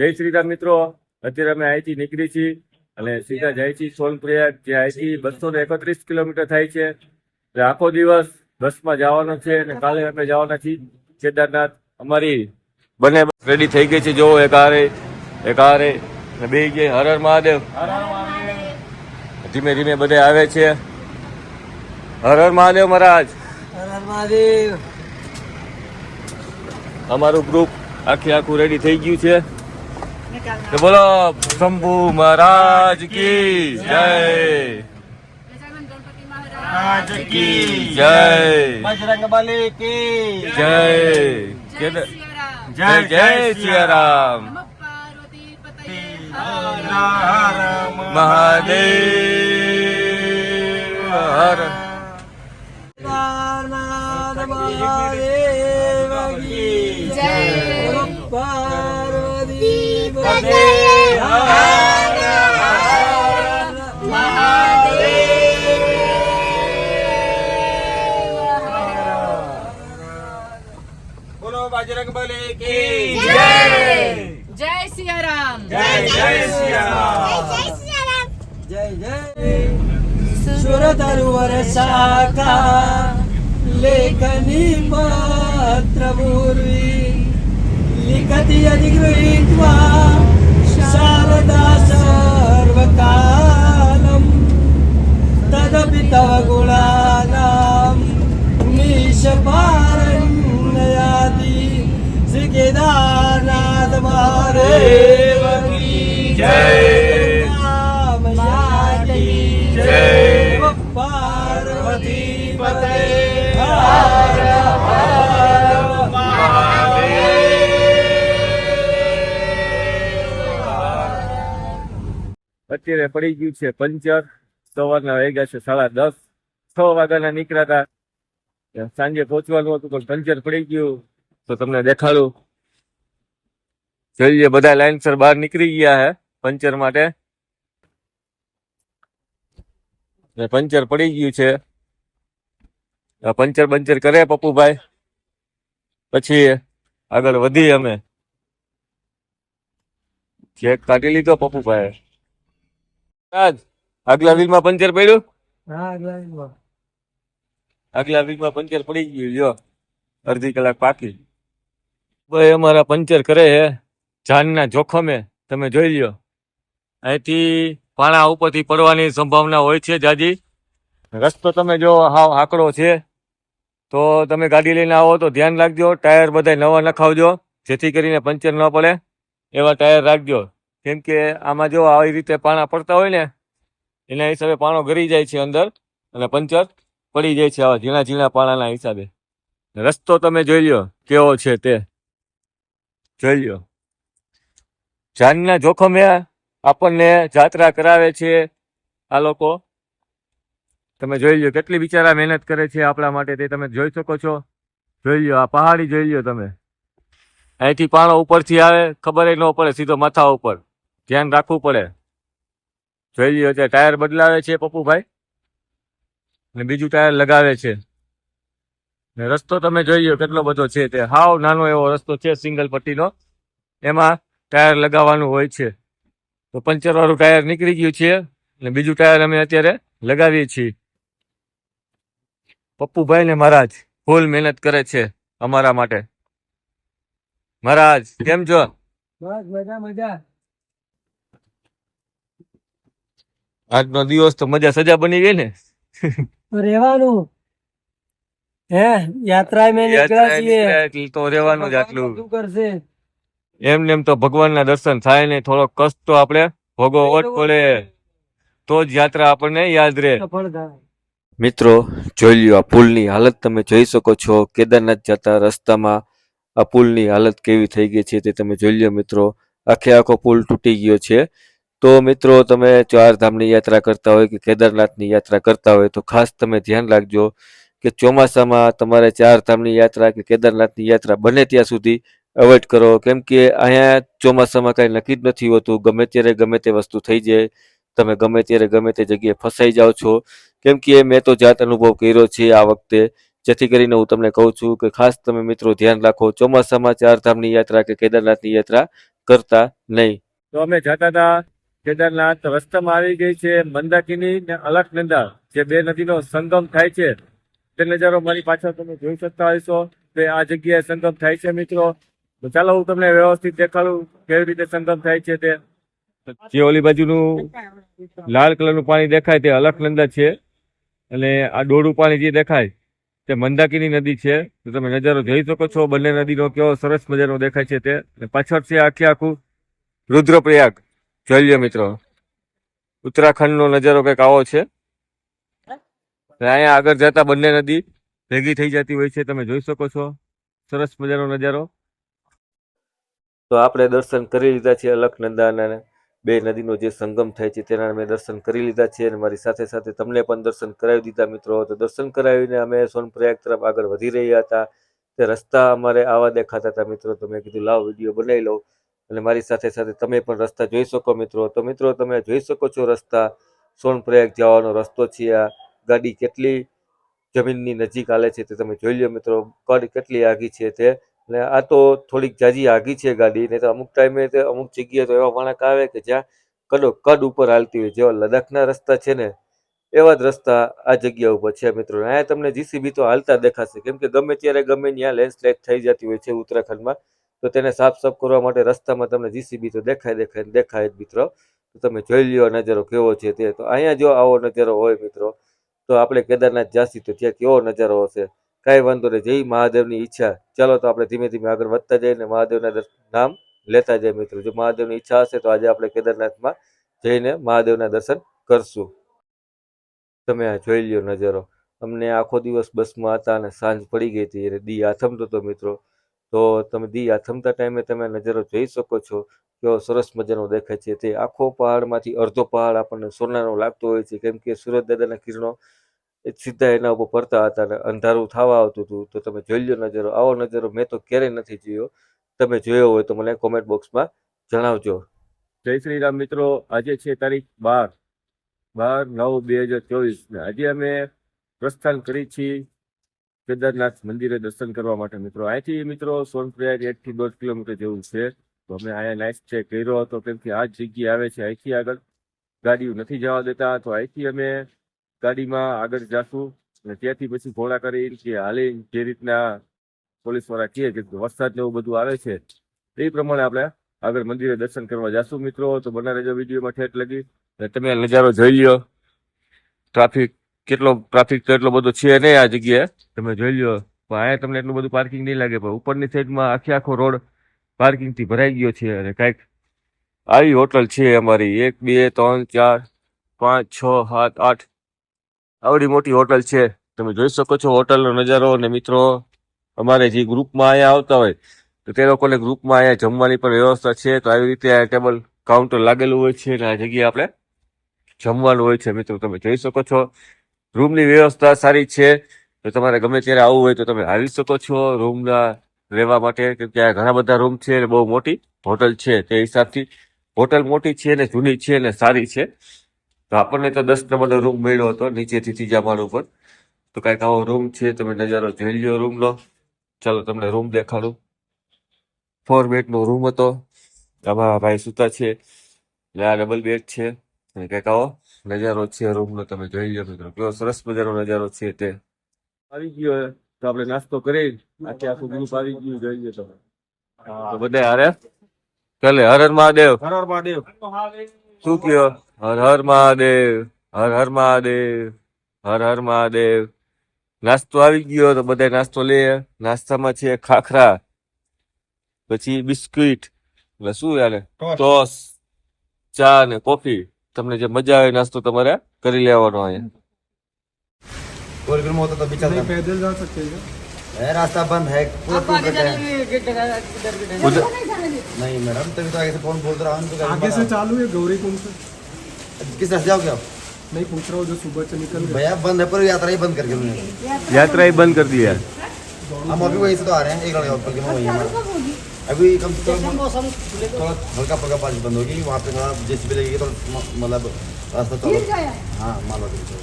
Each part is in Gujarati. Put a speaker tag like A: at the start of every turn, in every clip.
A: જય શ્રી રામ મિત્રો. અત્યારે અમે અહીંથી નીકળી છીએ અને સીધા જાય છીએ સોનપ્રયાગ જે અહીંથી બસો ને એકત્રીસ કિલોમીટર થાય છે. એટલે આખો દિવસ બસમાં જવાનો છે અને કાલે અમે જવાના છીએ. કેદારનાથ અમારી બંને રેડી થઈ ગઈ છે. જો એક હારે એક હારે અને બે જે હર હર મહાદેવ. ધીમે ધીમે બધે આવે છે. હર હર મહાદેવ મહારાજ. અમારું ગ્રુપ આખે આખું રેડી થઈ ગયું છે. બોલો શંભુ મહારાજ કી જય જય
B: બજરંગ બલી કી
A: જય જય જય સિયારામ મહાદેવ હર
B: કેદારનાથ મહાદેવ કી
C: જય.
B: બજરંગ બલી કી
C: જય. જય સિયારામ.
B: જય જય સિયારામ. જય જય સુરતરુવર શાખા લેખની પત્ર પૂર્વી. લિખતી અધિગૃહીત્વા શારદા સર્વકાલમ તદપि તવ ગુણાનામ નિશપારણયાતિ શ્રી કેદારનાથ મહાદેવ કી
A: જય. અત્યારે પડી ગયું છે પંચર. સવારના વાગ્યા છે સાડા દસ. છ વાગ્યાના નીકળ્યા હતા. સાંજે પહોંચવાનું હતું પણ પંચર પડી ગયું. તો તમને દેખાડું. જોઈએ, બધા લાઇનસર બહાર નીકળી ગયા હે પંચર માટે. પંચર પડી ગયું છે. પંચર બંચર કરે પપ્પુભાઈ. પછી આગળ વધી અમે. ચેક કાઢી લીધો પપ્પુભાઈ રાજ આગલા વીકમાં પંચર પડ્યું?
B: હા.
A: આગલા વીકમાં પંચર પડી ગયું જો અડધી કલાક પાકી ભાઈ અમારા પંચર કરે હે. જાનના જોખમે તમે જોઈ લ્યો. અહીંથી પાણા ઉપરથી પડવાની સંભાવના હોય છે જાજી. રસ્તો તમે જો હાવ આકડો છે તો તમે ગાડી લઈને આવો તો ધ્યાન રાખજો. ટાયર બધા નવા નખાવજો જેથી કરીને પંચર ન પડે. એવા ટાયર રાખજો. કેમ કે આમાં જો આવી રીતે પાણા પડતા હોય ને, એના હિસાબે પાણો ગરી જાય છે અંદર અને પંચર પડી જાય છે આવા ઝીણા ઝીણા પાણાના હિસાબે. રસ્તો તમે જોઈ લ્યો કેવો છે તે. જોઈ લ્યો. જાનના જોખમે આપણને જાત્રા કરાવે છે આ લોકો. તમે જોઈ લો કેટલી બિચારા મહેનત કરે છે આપણા માટે તે તમે જોઈ શકો છો. જોઈ લો આ પહાડી જોઈ લો તમે. અહીંથી પાણો ઉપરથી આવે, ખબર ન પડે, સીધો માથા ઉપર. ધ્યાન રાખવું પડે. જોઈ લ્યો તે ટાયર બદલાવે છે પપ્પુભાઈ. ને બીજું ટાયર લગાવે છે. ને રસ્તો તમે જોઈ લો કેટલો બધો છે તે. હાવ નાનો એવો રસ્તો છે સિંગલ પટ્ટીનો. એમાં ટાયર લગાવવાનું હોય છે. તો પંચર વાળું ટાયર નીકળી ગયું છે. ને બીજું ટાયર અમે અત્યારે લગાવીએ છીએ. પપ્પુભાઈ ને મહારાજ ફૂલ મહેનત કરે છે અમારા માટે. મહારાજ, કેમ છો?
B: મજા મજા.
A: આજનો દિવસ તો મજા સજા બની ગઈ ને.
B: તો રહેવાનું. હે યાત્રા મે નીકળ્યા છીએ.
A: એટલે તો રહેવાનું જ આટલું.
B: શું કરશે.
A: એમ તો ભગવાનના દર્શન થાય ને થોડો કષ્ટ તો આપણે ભોગવવો જ પડે. તો જ યાત્રા આપણને યાદ રહે.
D: મિત્રો જોઈ લ્યો આ પુલની હાલત. તમે જોઈ શકો છો કેદારનાથ જતા રસ્તામાં આ પુલની હાલત કેવી થઈ ગઈ છે તે તમે જોઈ લ્યો મિત્રો. આખે આખો પુલ તૂટી ગયો છે. તો મિત્રો, તમે ચાર ધામની યાત્રા કરતા હોય કે કેદારનાથની યાત્રા કરતા હોય, તો ખાસ તમે ધ્યાન રાખજો કે ચોમાસામાં તમારે ચાર ધામની યાત્રા કે કેદારનાથની યાત્રા બને ત્યાં સુધી અવોઇડ કરો. કેમ કે અહીંયા ચોમાસામાં કાંઈ નક્કી જ નથી હોતું. ગમે ત્યારે ગમે તે વસ્તુ થઈ જાય, તમે ગમે ત્યારે ગમે તે જગ્યાએ ફસાઈ જાઓ છો. કેમ કે મેં તો જાત અનુભવ કર્યો છે આ વખતે. જેથી કરીને હું તમને કહું છું કે ખાસ તમે મિત્રો ધ્યાન રાખો, ચોમાસામાં ચારધામની યાત્રા કે કેદારનાથની યાત્રા કરતા નહીં.
A: તો અમે જતા હતા કેદારનાથ રસ્તામાં આવી ગઈ છે મંદાકિની ને અલકનંદા જે બે નદીનો સંગમ થાય છે. તે નજારો મારી પાછળ તમે જોઈ શકતા હશો. તે આ જગ્યાએ સંગમ થાય છે, મિત્રો. ચાલો હું તમને વ્યવસ્થિત દેખાડું કેવી રીતે સંગમ થાય છે તે. જે ઓલી બાજુનું લાલ કલરનું પાણી દેખાય તે અલકનંદા છે. અને આ ડોળું પાણી જે દેખાય તે મંદાકિની નદી છે. તો તમે નજારો જોઈ શકો છો. બંને નદીનો કેવો સરસ મજાનો દેખાય છે તે. પાછળ છે આખે આખું રુદ્રપ્રયાગ. જોઈ મિત્રો મિત્રો. ઉત્તરાખંડનો નજારો કંઈક આવો છે. અહીંયા આગળ જતા બંને નદી ભેગી થઈ જતી હોય છે. તમે જોઈ શકો છો. સરસ મજાનો નજારો.
D: તો આપણે દર્શન કરી લીધા છે અલકનંદાના બે નદીનો જે સંગમ થાય છે તેના મેં દર્શન કરી લીધા છે અને મારી સાથે સાથે તમને પણ દર્શન કરાવી દીધા મિત્રો. તો દર્શન કરાવીને અમે સોનપ્રયાગ તરફ આગળ વધી રહ્યા હતા. તે રસ્તા અમારે આવા દેખાતા હતા મિત્રો. તો મેં કીધું, લાવ, વીડિયો બનાવી લઉં. અને મારી સાથે સાથે તમે પણ રસ્તા જોઈ શકો મિત્રો. તો મિત્રો, તમે જોઈ શકો છો રસ્તા. સોનપ્રયાગ જવાનો રસ્તો છે આ. ગાડી કેટલી જમીનની નજીક હાલે છે તે તમે જોઈ લો મિત્રો. કડ કેટલી આગી છે તે. અને આ તો થોડીક જાજી આગી છે ગાડી. ને તો અમુક ટાઈમે તે અમુક જગ્યાએ તો એવા વળાંક આવે કે જ્યાં કડો કડ ઉપર હાલતી હોય. જેવા લદ્દાખના રસ્તા છે ને, એવા જ રસ્તા આ જગ્યા ઉપર છે મિત્રો. અહીંયા તમને જીસીબી તો હાલતા દેખાશે. કેમ કે ગમે ત્યારે ગમે ત્યાં લેન્ડસ્લાઇડ થઈ જતી હોય છે ઉત્તરાખંડમાં. તો તેને સાફ સાફ કરવા માટે રસ્તામાં તમને જીસીબી તો દેખાય દેખાય દેખાય જ મિત્રો. તો તમે જોઈ લ્યો નજારો કેવો છે તે. તો અહીંયા જો આવો નજારો હોય મિત્રો, તો આપણે કેદારનાથ જાસી તો ત્યાં કેવો નજારો હશે? કાંઈ વાંધો નહીં, જય મહાદેવની ઈચ્છા. ચાલો તો આપણે ધીમે ધીમે આગળ વધતા જઈએ ને મહાદેવના દર્શન નામ લેતા જઈએ મિત્રો. જો મહાદેવની ઈચ્છા હશે તો આજે આપણે કેદારનાથમાં જઈને મહાદેવના દર્શન કરશું. તમે આ જોઈ લ્યો નજારો. અમને આખો દિવસ બસમાં હતા અને સાંજ પડી ગઈ હતી. અને દી આથમતો હતો મિત્રો. તો તમે દી આથમતા ટાઈમે તમે નજારો જોઈ શકો છો. કેવો સરસ મજાનો દેખાય છે. તે આખો પહાડમાંથી અડધો પહાડ આપણને સોનાનો લાગતો હોય છે. કેમ કે સુરત દાદાના કિરણો સીધા એના ઉપર પડતા હતા અને અંધારું થવા આવતું હતું. તો તમે જોઈ લો નજારો. આવો નજારો મેં તો ક્યારેય નથી જોયો. તમે જોયો હોય તો મને કોમેન્ટ બોક્સમાં જણાવજો.
A: જય શ્રી રામ મિત્રો. આજે છે તારીખ બાર. બાર નવ બે હજાર ચોવીસ ને આજે અમે પ્રસ્થાન કરી છીએ કેદારનાથ મંદિરે દર્શન કરવા માટે મિત્રો. અહીંથી મિત્રો સોનપ્રયાગ એક થી દોઢ કિલોમીટર જેવું છે. તો અમે અહીંયા નાઇટ સ્ટે કર્યો હતો કેમકે આ જગ્યા આવે છે. અહીંથી આગળ ગાડીઓ નથી જવા દેતા. તો અહીંથી અમે ગાડીમાં આગળ જાશું. અને ત્યાંથી પછી ઘોડા કરી કે હાલી જે રીતના પોલીસવાળા કહે કે વરસાદ ને એવું બધું આવે છે. એ પ્રમાણે આપણે આગળ મંદિરે દર્શન કરવા જાશું મિત્રો. તો બના રહેજો વિડીયોમાં ઠેઠ લગી. તમે નજારો જોઈ લો ટ્રાફિક કેટલો ટ્રાફિક તો એટલો બધો છે નહીં આ જગ્યાએ. તમે જોઈ લો પણ અહીંયા તમને એટલું બધું પાર્કિંગ નહીં લાગે, પણ ઉપરની સાઈડમાં આખે આખો રોડ પાર્કિંગથી ભરાઈ ગયો છે અને કાંઈક આવી હોટલ છે અમારી. એક, બે, ત્રણ, ચાર, પાંચ, છ, સાત, આઠ આવડી મોટી હોટલ છે. તમે જોઈ શકો છો હોટલનો નજારો અને મિત્રો, અમારે જે ગ્રુપમાં અહીંયા આવતા હોય, તો તે લોકોને ગ્રુપમાં અહીંયા જમવાની પણ વ્યવસ્થા છે. તો આવી રીતે આ ટેબલ કાઉન્ટર લાગેલું હોય છે અને આ જગ્યાએ આપણે જમવાનું હોય છે મિત્રો. તમે જોઈ શકો છો. રૂમની વ્યવસ્થા સારી છે. તો તમારે ગમે ત્યારે આવવું હોય તો તમે આવી શકો છો રૂમના રહેવા માટે, કેમ કે આ ઘણા બધા રૂમ છે અને બહુ મોટી હોટલ છે તે હિસાબથી. હોટલ મોટી છે ને જૂની છે ને સારી છે. તો આપણને તો દસ નંબરનો રૂમ મળ્યો હતો નીચેથી ત્રીજા માળ ઉપર. તો કાંઈક આવો રૂમ છે, તમે નજારો જોઈ લ્યો રૂમનો. ચાલો તમને રૂમ દેખાડું. ફોર બેડનો રૂમ હતો. આમાં ભાઈ સૂતા છે. આ ડબલ બેડ છે. અને કંઈક આવો નજારો છે રૂમનો તમે જોઈ લો મિત્રો. કેવો સરસ મજાનો નજારો છે તે. આવી ગયો તો આપણે નાસ્તો કરી આખે આખું ગ્રુપ આવી ગયું જોઈ લો તમે. તો બધા હારે? ચાલે હર હર મહાદેવ.
B: હર હર મહાદેવ.
A: શું કયો? હર હર મહાદેવ હર હર મહાદેવ હર હર મહાદેવ. નાસ્તો આવી ગયો તો બધા નાસ્તો લે. નાસ્તામાં છે ખાખરા પછી બિસ્કિટ. એટલે શું યાર? ટોસ ચા ને કોફી. તમને જે મજા આવે નાસ્તો તમારે કરી લેવાનો અહીંયા
E: गोल गुल में होता तो भी चलता
B: पैदल जा सकते हैं
E: है रास्ता बंद है पूरा टूट कटा है
A: ઉધર-
E: नहीं मैडम तभी तो आगे से कौन बोल रहा हूँ तो गाड़ी
B: आगे से
E: बढ़ाओ।
B: चालू है गौरी कुंड से
E: किस रास्ते जाओगे आप
B: नहीं पूछ रहा हूँ जो सुबह से निकल गए
E: भैया बंद है पर यात्रा ही बंद करके उन्होंने
A: યાત્રા એ બંધ કરી દી યાર
E: हम अभी वहीं से तो आ रहे हैं एक लड़का ऊपर के मैं वहीं हमारा अभी कम से कम थोड़ा हल्का पल्का बारिश बंद होगी वहाँ पे थोड़ा जैसे भी लगेगी तो थोड़ा मतलब रास्ता तो- हाँ मालवा गिर गया।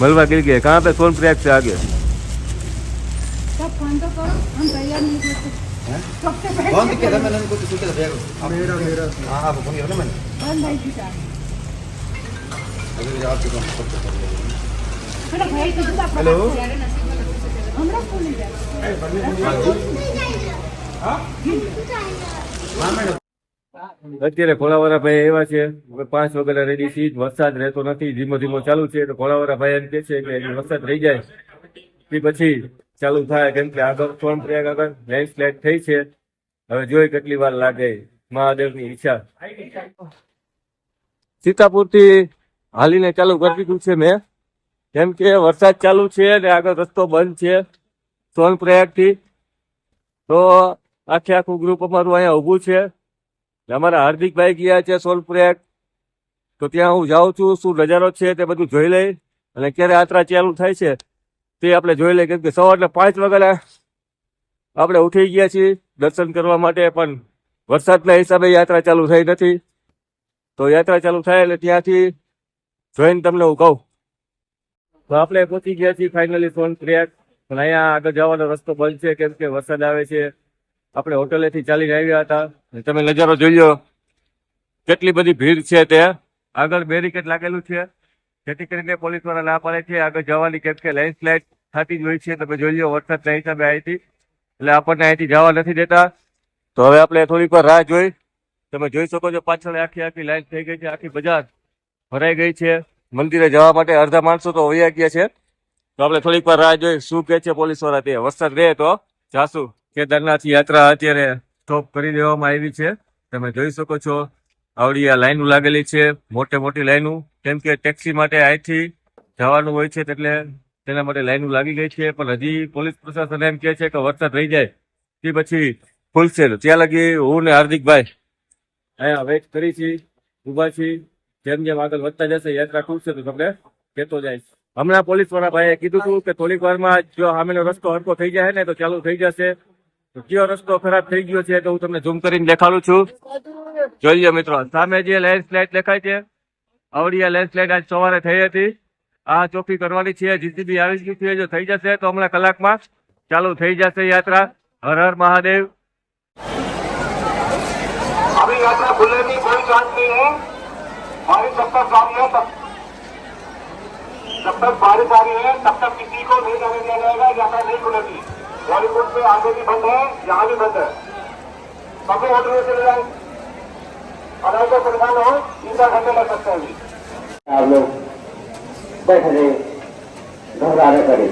A: मलबा गिर गया। कहाँ पे? सोन प्रयाग से आ
F: गया? फ़ोन तो,
E: तो किया मैंने
B: मेरा मेरा।
E: हाँ, फ़ोन किया ना मैंने। अभी आपके फ़ोन सब हेलो?
A: हमारा फ़ोन नहीं અત્યારે ખોલાવાળા ભાઈ એવા છે. પાંચ વગેરે રેડી સીટ વરસાદ રહેતો નથી. ધીમો ધીમો ચાલુ છે. તો ખોલાવાળા ભાઈ એમ કે છે કે વરસાદ રહી જાય. તે પછી ચાલુ થાય. કેમ કે આગળ સોન પ્રયાગ આગળ લેન્ડસ્લાઇડ થઈ છે. હવે જોઈ કેટલી વાર લાગે. મહાદેવની ઈચ્છા. સીતાપુરથી હાલીને ચાલુ કરી દીધું છે મેં. કેમ કે વરસાદ ચાલુ છે ને આગળ રસ્તો બંધ છે. સોનપ્રયાગથી. તો આખે આખું ગ્રુપ અમારું અહીંયા ઊભું છે. અમારા હાર્દિકભાઈ ગયા છે સોલપ્રયાગ તો ત્યાં હું જાઉં છું, શું નજારો છે તે બધું જોઈ લઈ. અને ક્યારે યાત્રા ચાલુ થાય છે. તે આપણે જોઈ લઈએ, કેમ કે સવારના પાંચ વાગ્યા આપણે ઉઠી ગયા છીએ દર્શન કરવા માટે, પણ વરસાદના હિસાબે યાત્રા ચાલુ થઈ નથી. તો યાત્રા ચાલુ થાય એટલે ત્યાંથી જોઈને તમને હું કહું. તો આપણે પહોંચી ગયા છીએ ફાઇનલી સોનપ્રેક પણ અહીંયા આગળ જવાનો રસ્તો બંધ છે, કેમ કે વરસાદ આવે છે. આપણે હોટલેથી ચાલીને આવ્યા હતા. તમે નજારો જોઈ કેટલી બધી ભીડ છે તે. આગળ બેરિકેડ લાગેલું છે. જેથી કરીને પોલીસવાળા ના પાડે છે. આગળ જવાની કેમ કે લેન્ડસ્લાઇડ થતી જ હોય છે. તમે જોઈ લો, વરસાદના હિસાબે અહીંથી. એટલે આપણને અહીંથી જવા નથી દેતા. તો હવે આપણે થોડીક વાર રાહ જોઈ. તમે જોઈ શકો છો, પાછળ આખી આખી લાઈન થઈ ગઈ છે. આખી બજાર ભરાઈ ગઈ છે. મંદિરે જવા માટે અડધા માણસો તો વયા ગયા છે. તો આપણે થોડીક વાર રાહ જોઈ. શું કે છે પોલીસવાળા તે? વરસાદ રહે તો જાશું. કેદારનાથ યાત્રા અત્યારે સ્ટોપ કરી દેવામાં આવી છે. તમે જોઈ શકો છો, આવડી આ લાઈનો લાગેલી છે, મોટે મોટી લાઈનો. કેમ કે ટેક્સી માટે અહીંથી જવાનું હોય છે એટલે તેના માટે લાઈનો લાગી ગઈ છે. પણ હજી પોલીસ પ્રશાસન એમ કહે છે કે વરસાદ રહી જાય, તે પછી ખુલશે ત્યાં લગી હું ને હાર્દિકભાઈ અહીંયા વેટ કરી છીએ, ઊભા છીએ. જેમ જેમ આગળ વધતા જશે, યાત્રા ખુલશે તો તમને કહેતો જાય. હમણાં પોલીસવાળા ભાઈએ કીધું હતું કે થોડીક વારમાં જો સામેનો રસ્તો હરકો થઈ જાય ને તો ચાલુ થઈ જશે. કયો રસ્તો ખરાબ થઈ ગયો છે તો હું તમને ઝૂમ કરીને દેખાડું છું જોઈ લો મિત્રો સામે જે લેન્ડસ્લાઇડ દેખાય છે આવડી આ લેન્ડસ્લાઇડ આજ સવારે થઈ હતી આ ચોખ્ખી કરવાની છે જીસીબી આવી ગઈ છે જો થઈ જશે તો હમણાં કલાકમાં ચાલુ થઈ જશે યાત્રા હર હર મહાદેવ
F: अभी यात्रा खुलने की कोई चांस नहीं है बारिश जब तक जारी है तब जब तक बारिश आ रही है तब तक किसी को नहीं जाने दिया जाएगा यात्रा नहीं खुलेगी बॉलीवुड में आगे भी बंद है यहाँ भी बंद है सभी होटल में चले जाए अगर कोई परेशान हो तीन चार घंटे लग सकते हैं अभी
G: आप लोग बैठ रहे घबरा न करें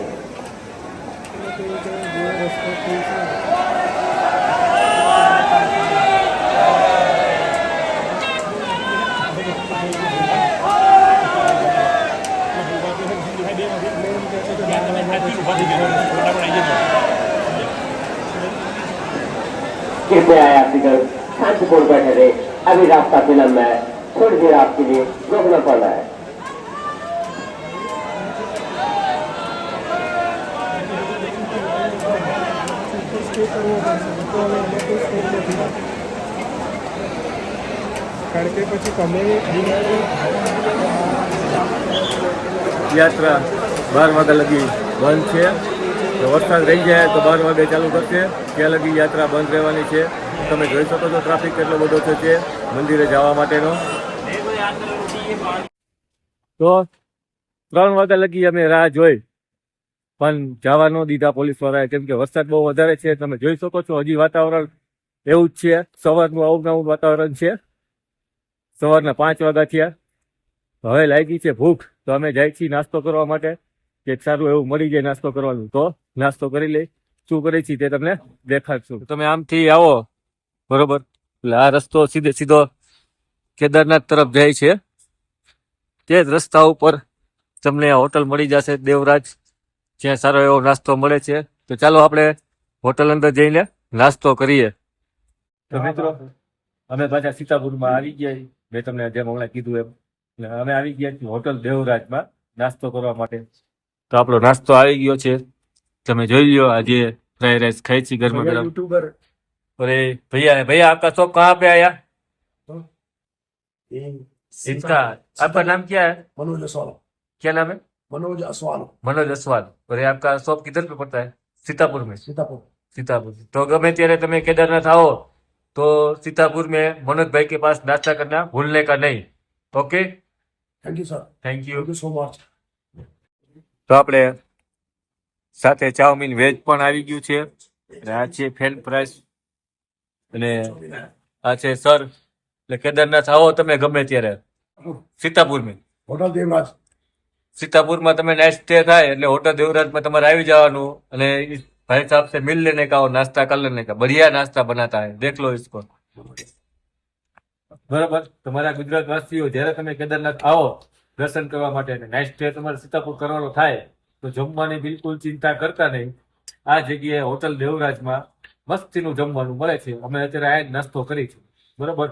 G: कृपया यात्रीगण शांतिपूर्ण बैठे रहे अभी रास्ता विलम्ब है थोड़ी देर आपके लिए रोकना पड़ रहा है
B: સ્ટે કરવો પડશે તો હવે એમાં કોઈ સ્કોપ નથી કારણ કે પછી તમે
A: યાત્રા બાર વાગ્યા લગી બંધ છે જો વરસાદ રહી જાય તો બાર વાગે ચાલુ કરશે ત્યાં લગી યાત્રા બંધ રહેવાની છે. તમે જોઈ શકો છો ટ્રાફિક કેટલો બધો છે મંદિરે જવા માટેનો. તો ત્રણ વાગ્યા લગી અમે રાહ જોઈ. પણ જવા ન દીધા પોલીસ વાળાએ. કેમ કે વરસાદ બહુ વધારે છે. તમે જોઈ શકો છો હજી વાતાવરણ એવું જ છે. સવારનું આવું નવું વાતાવરણ છે. સવારના પાંચ વાગ્યા થયા. હવે લાગી છે ભૂખ. તો અમે જાય છીએ નાસ્તો કરવા માટે. કે સારું એવું મળી જાય નાસ્તો કરવાનું. તો નાસ્તો કરી લઈ. શું કરી છીએ તે તમને દેખાડશું. તમે આમથી આવો. બરોબર? એટલે આ રસ્તો સીધે સીધો કેદારનાથ તરફ જાય છે. તે જ રસ્તા ઉપર તમને હોટલ મળી જશે, દેવરાજ. જ્યાં સારો એવો નાસ્તો મળે છે. તો ચાલો આપણે હોટલ અંદર જઈને નાસ્તો કરીએ. તો મિત્રો, અમે પાછા સીતાપુરમાં આવી ગયા મેં તમને જેમ હમણાં કીધું એમ. અમે આવી ગયા હોટલ દેવરાજમાં નાસ્તો કરવા માટે. તો આપણો નાસ્તો આવી ગયો છે તમે જોઈ લ્યો આજે ફ્રાઈડ રાઈસ ખાઈ छी ગરમા ગરમ
B: यूट्यूबर
A: अरे भैया भैया आपका शॉप कहाँ पे आया इसका आपका नाम क्या है
H: मनोज असवाल
A: क्या नाम है
H: मनोज असवाल
A: मनोज असवाल और ये आपका शॉप किधर पे पड़ता है सीतापुर में
H: सीतापुर
A: सीतापुर तो गमे ત્યારે તમે કેદારનાથ આવો તો सीतापुर में मनोज भाई के पास नाश्ता करना भूलने का नहीं okay
B: thank you sir
A: thank you
B: thank you so much
A: તો આપણે સાથે ચાઉમીન વેજ પણ આવી ગયું છે અને આ છે ફેન ફ્રાઈસ અને આ છે સર એટલે કેદારનાથ આવો તમે ગમે ત્યારે સીતાપુરમાં
B: હોટલ દેવરાજ
A: सीतापुर में તમે નાઇટ સ્ટે થાય એટલે હોટલ દેવરાજમાં તમારે આવી જવાનું અને इस भाई साहब से मिल लेने का और नाश्ता कर लेने का बढ़िया नाश्ता बनाता है देख लो इसको બરાબર તમારા ગુજરાત વાસીઓ જ્યારે તમે કેદારનાથ આવો દર્શન કરવા માટે અને નાઇટ સ્ટે તમારે સીતાપુર કરવાનો થાય, તો જમવાની બિલકુલ ચિંતા કરતા નહીં. આ જગ્યાએ હોટલ દેવરાજમાં મસ્તીનું જમવાનું મળે છે. અમે અત્યારે આ નાસ્તો કરી છે. બરોબર?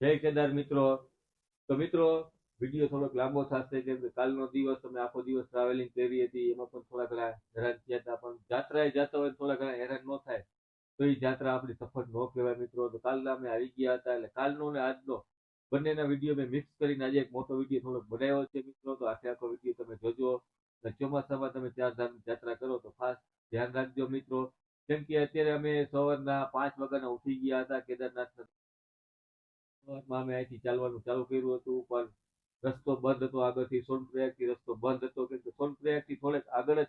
A: જય કેદાર મિત્રો. તો મિત્રો, વીડિયો થોડોક લાંબો થશે કેમ કે કાલનો દિવસ, અમે આખો દિવસ ટ્રાવેલિંગ કરી હતી, એમાં પણ થોડા ઘણા હેરાન થયા હતા, પણ જાત્રાએ જતા હોય થોડા ઘણા હેરાન ન થાય. તો એ જાત્રા આપણી સફળ ન કહેવાય મિત્રો. તો કાલના અમે આવી ગયા હતા, એટલે કાલનો ને આજનો બંનેના વીડિયો મેં મિક્સ કરીને આજે એક મોટો વીડિયો થોડોક બનાવ્યો છે મિત્રો. તો આખે આખો વીડિયો તમે જોજો. અને ચોમાસામાં તમે ચાર ધામની યાત્રા કરો તો ખાસ ધ્યાન રાખજો મિત્રો. કેમ કે અત્યારે અમે સવારના પાંચ વાગ્યાના ઉઠી ગયા હતા કેદારનાથ સવારમાં અમે અહીંથી ચાલવાનું ચાલુ કર્યું હતું, પણ રસ્તો બંધ હતો આગળથી સોનપ્રયાગથી રસ્તો બંધ હતો. કેમ કે સોનપ્રયાગથી થોડેક આગળ જ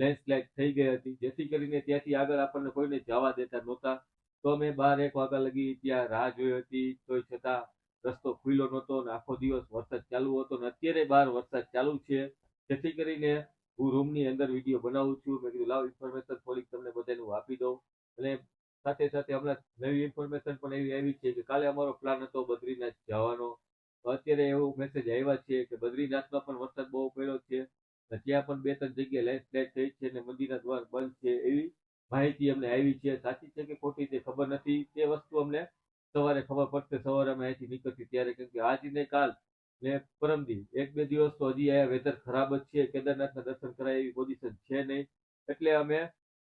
A: લેન્ડસ્લાઇડ થઈ ગઈ હતી. જેથી કરીને ત્યાંથી આગળ આપણને કોઈને જવા દેતા નહોતા. તો અમે બાર એક વાગ્યા લગી ત્યાં રાહ જોઈ હતી. તોય છતાં રસ્તો ખુલ્લો નહોતો અને આખો દિવસ વરસાદ ચાલુ હતો અને અત્યારે બહાર વરસાદ ચાલુ છે. જેથી કરીને હું રૂમની અંદર વીડિયો બનાવું છું. મેં કીધું, લાવ ઇન્ફોર્મેશન થોડીક તમને બધાને હું આપી દઉં. અને સાથે સાથે હમણાં નવી ઇન્ફોર્મેશન પણ એવી આવી છે કે કાલે અમારો પ્લાન હતો બદ્રીનાથ જવાનો. અત્યારે એવો મેસેજ આવ્યા છે કે બદ્રીનાથમાં પણ વરસાદ બહુ પડ્યો છે. ત્યાં પણ બે ત્રણ જગ્યાએ લેન્ડસ્લાઇડ થઈ છે અને મંદિરના દ્વાર બંધ છે એવી માહિતી અમને આવી છે. સાચી છે કે ખોટી તે ખબર નથી. તે વસ્તુ અમને સવારે ખબર પડશે, સવારે અમે અહીંથી નીકળતી ત્યારે કેમ કે આજ કાલ ને પરમદી એક બે દિવસ તો હજી અહીંયા વેધર ખરાબ જ છે, કેદારનાથના દર્શન કરાય એવી પોઝિશન છે નહીં. એટલે અમે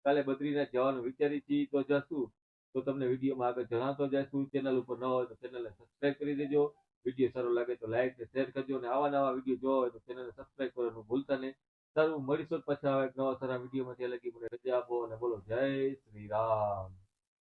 A: કાલે બદ્રીનાથ જવાનું વિચારી છીએ. તો જશું. તો તમને વિડીયોમાં આગળ જણાવતો જશું. ચેનલ ઉપર ન હોય તો ચેનલને સબસ્ક્રાઇબ કરી દેજો. વીડિયો સારો લાગે તો લાઈક ને શેર કરજો અને આવા નવા વીડિયો જોવા હોય તો ચેનલને સબસ્ક્રાઈબ કરવાનું ભૂલતા નહીં. સારું મળીશું પાછા આવા એક નવા સારા વિડીયોમાં ત્યાં લગી મને રજા આપો અને બોલો જય શ્રી રામ.